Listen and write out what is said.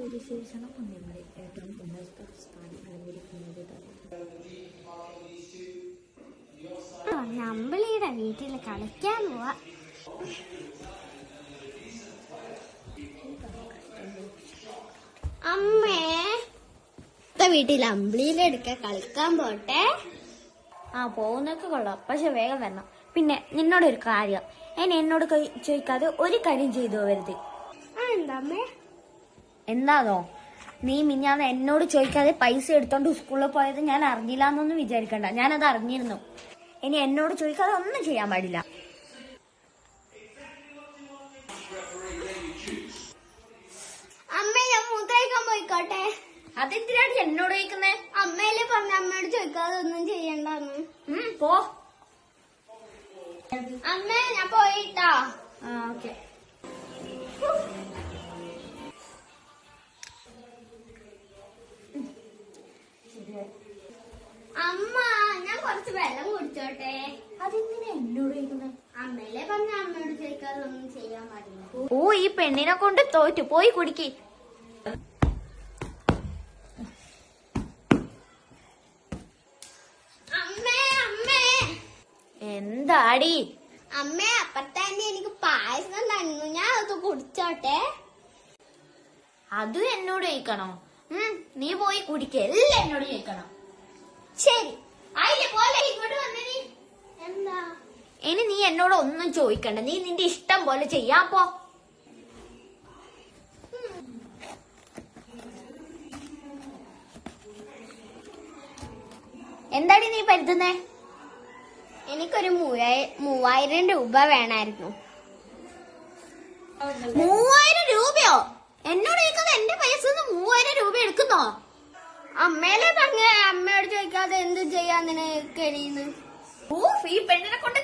ഒരു ശീർഷണം നമ്മുടെ ഏറ്റവും ഉന്നത സ്ഥാനം അലങ്കരിക്കുന്നത് നമ്മളിവിടെ വീട്ടിൽ കളിക്കാൻ പോവാ. അമ്മേ. വീട്ടിൽ അമ്പിളിയിലെടുക്ക കളിക്കാൻ പോട്ടെ. ആ പോകുന്നൊക്കെ കൊള്ളാം. പക്ഷെ വേഗം വരണം. പിന്നെ നിന്നോടൊരു കാര്യം. എന്നെ എന്നോട് ചോദിക്കാതെ ഒരു കാര്യം ചെയ്തു വരുത് ആ എന്താ അമ്മേ? എന്താണോ നീ മിഞ്ഞാന്ന് എന്നോട് ചോദിക്കാതെ പൈസ എടുത്തോണ്ട് സ്കൂളിൽ പോയത് ഞാൻ അറിഞ്ഞില്ല എന്നൊന്നും വിചാരിക്കണ്ട. ഞാനത് അറിഞ്ഞിരുന്നു. ഇനി എന്നോട് ചോദിക്കാതെ ഒന്നും ചെയ്യാൻ പാടില്ല. പോയിക്കോട്ടെ? അതെന്തിനാണ് എന്നോട് ചോദിക്കുന്നേ? അമ്മയിലെ പറഞ്ഞ അമ്മയോട് ചോദിക്കാതെ ഒന്നും ചെയ്യണ്ടെന്ന്. പോ. അമ്മേ ഞാൻ പോയിട്ടാ. ആ ഓക്കെ. അമ്മ ഞാൻ കുറച്ച് വെള്ളം കുടിച്ചോട്ടെ. അതെങ്ങനെ എന്നോട് അമ്മയല്ലേ അമ്മയിലെ പറഞ്ഞ അമ്മയോട് ചോദിക്കാതൊന്നും ചെയ്യാൻ പാടില്ല. ഓ ഈ പെണ്ണിനെ കൊണ്ട് തോറ്റു. പോയി കുടിക്ക്. എന്താടി? അമ്മ അപ്പത്തന്നെ എനിക്ക് പായസം തന്നു. ഞാൻ അത് കുടിച്ചോട്ടെ. അതും എന്നോട് ചോദിക്കണോ? നീ പോയി കുടിക്ക എല്ലാം എന്നോട് ചോദിക്കണം. ശരി. ആയില്ലേ പോലെ ഇങ്ങോട്ട് വന്നേ എന്താ? ഇനി നീ എന്നോട് ഒന്നും ചോദിക്കണ്ട. നീ നിന്റെ ഇഷ്ടം പോലെ ചെയ്യാൻ പോ. എന്താടി നീ പരുത്തുന്നേ എനിക്കൊരു മൂവായി- മൂവായിരം രൂപ വേണായിരുന്നു. മൂവായിരം രൂപയോ? എന്നോട് ചോദിക്കാതെ എന്റെ പൈസ മൂവായിരം രൂപ എടുക്കുന്നോ? അമ്മേലെ പറഞ്ഞ അമ്മയോട് ചോദിക്കാതെ എന്ത് ചെയ്യാൻ നിനക്ക് കഴിയുന്നു ഓ ഈ പെണ്ണിനെ കൊണ്ട്